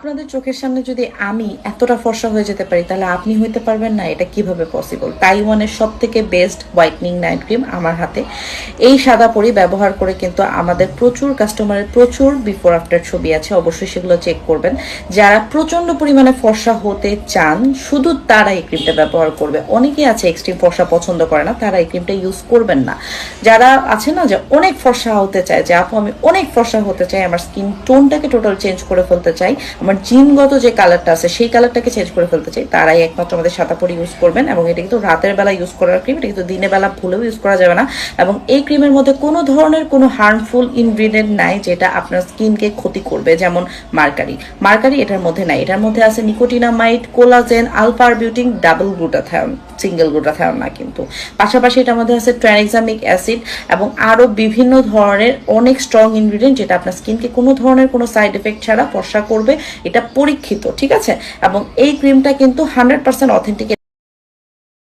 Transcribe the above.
আপনাদের চোখের সামনে যদি আমি এতটা ফর্সা হয়ে যেতে পারি, তাহলে আপনি হইতে পারবেন না এটা কীভাবে পসিবল তাইওয়ানের সব থেকে বেস্ট হোয়াইটনিং নাইট ক্রিম আমার হাতে। এই সাদা পরি ব্যবহার করে কিন্তু আমাদের প্রচুর কাস্টমারের প্রচুর বিফোর আফটার ছবি আছে, অবশ্যই সেগুলো চেক করবেন। যারা প্রচণ্ড পরিমাণে ফর্সা হতে চান, শুধু তারা এই ক্রিমটা ব্যবহার করবে। অনেকেই আছে এক্সট্রিম ফর্সা পছন্দ করে না, তারা এই ক্রিমটা ইউজ করবেন না। যারা আছে না যে অনেক ফর্সা হতে চায়, যে আপু আমি অনেক ফর্সা হতে চাই, আমার স্কিন টোনটাকে টোটাল চেঞ্জ করে ফেলতে চাই আমার জিনগত যে কালারটা আছে, সেই কালারটাকে চেঞ্জ করে ফেলতে চাই, তারাই একমাত্র আমাদের সাতাপরি ইউজ করবেন এবং এটা কিন্তু রাতের বেলা ইউজ করার ক্রিম এটা কিন্তু দিনের বেলা ভুলেও ইউজ করা যাবে না এবং এই ক্রিমের মধ্যে কোনো ধরনের কোনো হার্মফুল ইনগ্রিডিয়েন্ট নাই যেটা আপনার স্কিনকে ক্ষতি করবে, যেমন মার্কারি। মার্কারি এটার মধ্যে নাই, এটার মধ্যে আছে নিকোটিনামাইড কোলাজেন আলফার বিউটিং ডাবল গ্লুটাথায়ন সিঙ্গেল গ্লুটাথায়ন না কিন্তু। পাশাপাশি এটার মধ্যে আছে ট্রানএক্সামিক অ্যাসিড এবং আরও বিভিন্ন ধরনের অনেক স্ট্রং ইনগ্রিডিয়েন্ট যেটা আপনার স্কিনকে কোনো ধরনের কোনো সাইড এফেক্ট ছাড়া ফর্সা করবে এটা পরীক্ষিত ঠিক আছে? এবং এই ক্রিমটা কিন্তু হান্ড্রেড পার্সেন্ট অথেন্টিক